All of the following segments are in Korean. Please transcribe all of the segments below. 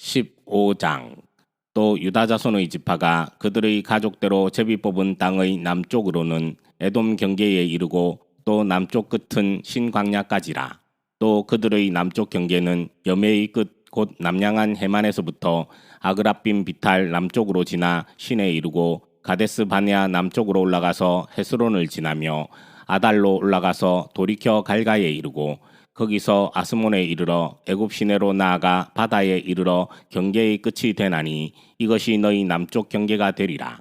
15장. 또 유다 자손의 지파가 그들의 가족대로 제비 뽑은 땅의 남쪽으로는 에돔 경계에 이르고 또 남쪽 끝은 신광야까지라. 또 그들의 남쪽 경계는 여매의 끝 곧 남양한 해만에서부터 아그라빔 비탈 남쪽으로 지나 신에 이르고 가데스 바네아 남쪽으로 올라가서 헤스론을 지나며 아달로 올라가서 돌이켜 갈가에 이르고 거기서 아스몬에 이르러 애굽 시내로 나아가 바다에 이르러 경계의 끝이 되나니 이것이 너희 남쪽 경계가 되리라.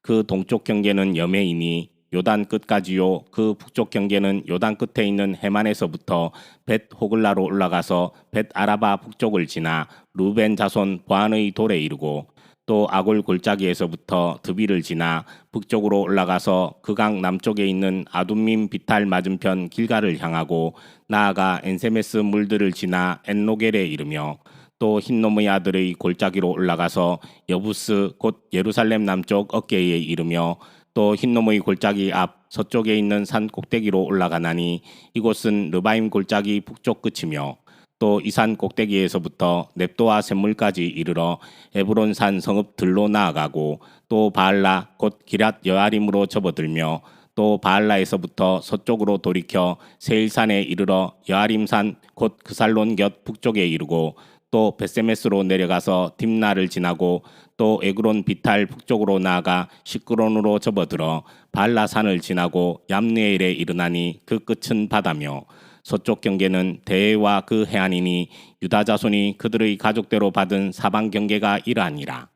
그 동쪽 경계는 여매이니 요단 끝까지요. 그 북쪽 경계는 요단 끝에 있는 해만에서부터 벳 호글라로 올라가서 벳 아라바 북쪽을 지나 루벤 자손 보안의 돌에 이르고 또 아골 골짜기에서부터 드비를 지나 북쪽으로 올라가서 그강 남쪽에 있는 아둠민 비탈 맞은편 길가를 향하고 나아가 엔세메스 물들을 지나 엔노겔에 이르며 또 흰놈의 아들의 골짜기로 올라가서 여부스 곧 예루살렘 남쪽 어깨에 이르며 또 흰놈의 골짜기 앞 서쪽에 있는 산 꼭대기로 올라가나니 이곳은 르바임 골짜기 북쪽 끝이며 또 이산 꼭대기에서부터 넵도와 샘물까지 이르러 에브론 산 성읍 들로 나아가고 또 바알라 곧 기랏 여아림으로 접어들며 또 바알라에서부터 서쪽으로 돌이켜 세일산에 이르러 여아림산 곧 그살론 곁 북쪽에 이르고 또 베세메스로 내려가서 딥나를 지나고 또 에그론 비탈 북쪽으로 나아가 시끄론으로 접어들어 발라산을 지나고 얌느엘에 이르나니 그 끝은 바다며 서쪽 경계는 대해와 그 해안이니 유다 자손이 그들의 가족대로 받은 사방 경계가 이러하니라.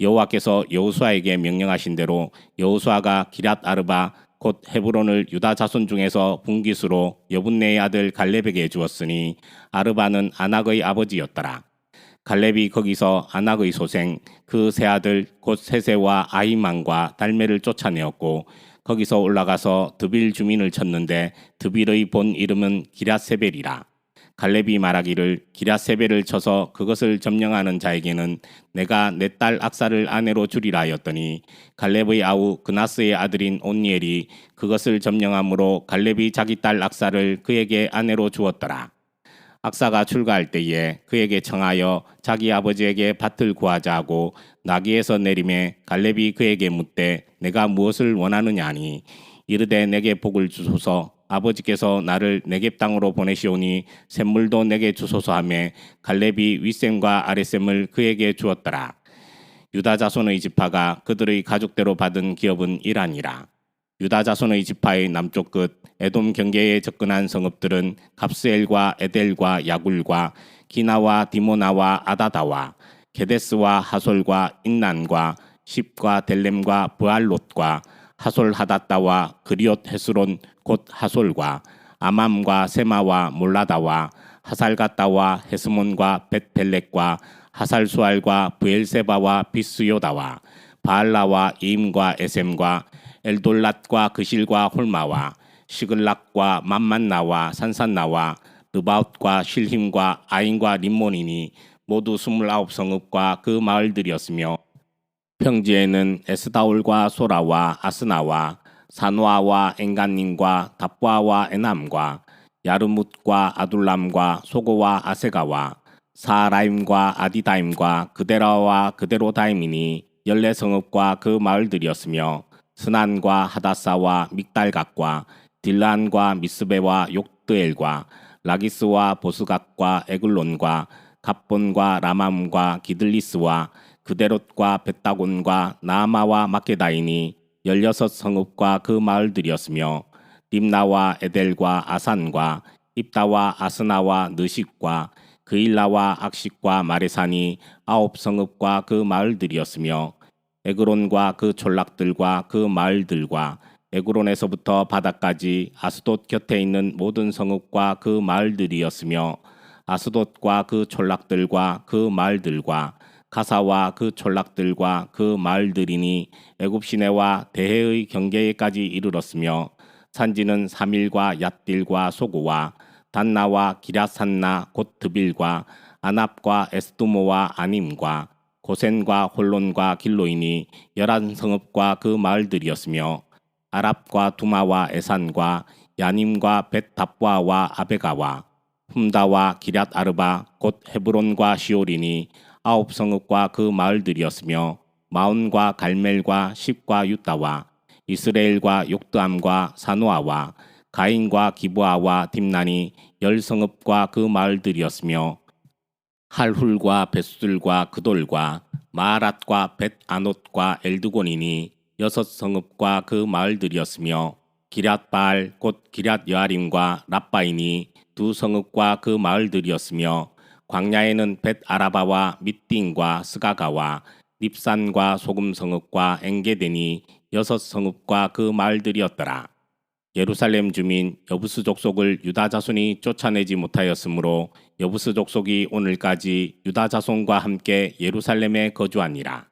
여호와께서 여호수아에게 명령하신 대로 여호수아가 기랏 아르바 곧 헤브론을 유다 자손 중에서 분기수로 여분네의 아들 갈렙에게 주었으니 아르바는 아낙의 아버지였더라. 갈렙이 거기서 아낙의 소생 그 세 아들 곧 세세와 아이만과 달메를 쫓아내었고 거기서 올라가서 드빌 주민을 쳤는데 드빌의 본 이름은 기라세벨이라. 갈렙이 말하기를 기라세벨을 쳐서 그것을 점령하는 자에게는 내가 내 딸 악사를 아내로 주리라 하였더니 갈렙의 아우 그나스의 아들인 온니엘이 그것을 점령함으로 갈렙이 자기 딸 악사를 그에게 아내로 주었더라. 악사가 출가할 때에 그에게 청하여 자기 아버지에게 밭을 구하자 하고 나귀에서 내림에 갈렙이 그에게 묻되 내가 무엇을 원하느냐 하니 이르되 내게 복을 주소서 아버지께서 나를 내겝 땅으로 보내시오니 샘물도 내게 주소서 하며 갈렙이 윗샘과 아랫샘을 그에게 주었더라. 유다 자손의 지파가 그들의 가족대로 받은 기업은 이라니라. 유다 자손의 지파의 남쪽 끝 에돔 경계에 접근한 성읍들은 갑스엘과 에델과 야굴과 기나와 디모나와 아다다와 게데스와 하솔과 인난과 십과 델렘과 부알롯과 하솔 하다따와 그리옷 헤스론 곧 하솔과 아맘과 세마와 몰라다와 하살가따와 헤스몬과 벳벨렉과 하살수알과 부엘세바와 비스요다와 바알라와 이임과 에셈과 엘돌랏과 그실과 홀마와 시글락과 맘만나와 산산나와 르바웃과 실힘과 아인과 림몬이니 모두 스물아홉 성읍과 그 마을들이었으며 평지에는 에스다올과 소라와 아스나와 산와와 엔간님과 답과와 에남과 야르뭇과 아둘람과 소고와 아세가와 사라임과 아디다임과 그데라와 그데로다임이니 열네 성읍과 그 마을들이었으며 스난과 하다사와 믹달각과 딜란과 미스베와 욕드엘과 라기스와 보스각과 에글론과 갑본과 라맘과 기들리스와 그데롯과 벳다곤과 나마와 마케다이니 열여섯 성읍과 그 마을들이었으며 림나와 에델과 아산과 입다와 아스나와 느식과 그일라와 악식과 마레산이 아홉 성읍과 그 마을들이었으며 에그론과 그 촌락들과 그 마을들과 에그론에서부터 바다까지 아스돗 곁에 있는 모든 성읍과 그 마을들이었으며 아스돗과 그 촌락들과 그 마을들과 가사와 그 촌락들과 그 마을들이니 애굽 시내와 대해의 경계에까지 이르렀으며 산지는 사밀과 얏딜과 소고와 단나와 기라산나 곧 드빌과 아납과 에스두모와 아님과 고센과 홀론과 길로이니 열한 성읍과 그 마을들이었으며 아랍과 두마와 에산과 야님과 벳답과와 아베가와 훔다와 기럇 아르바 곧 헤브론과 시올이니 아홉 성읍과 그 마을들이었으며 마온과 갈멜과 십과 유다와 이스라엘과 욕드암과 사노아와 가인과 기브아와 딥난이 열 성읍과 그 마을들이었으며 할훌과 벳술과 그돌과 마아랏과 벳아노트과 엘드곤이니 여섯 성읍과 그 마을들이었으며 기럇바알 곧 기럇 여아림과 랍바이니 두 성읍과 그 마을들이었으며 광야에는 벳 아라바와 밑딩과 스가가와 닙산과 소금 성읍과 엥게데니 여섯 성읍과 그 마을들이었더라. 예루살렘 주민 여부스 족속을 유다 자손이 쫓아내지 못하였으므로 여부스 족속이 오늘까지 유다 자손과 함께 예루살렘에 거주하니라.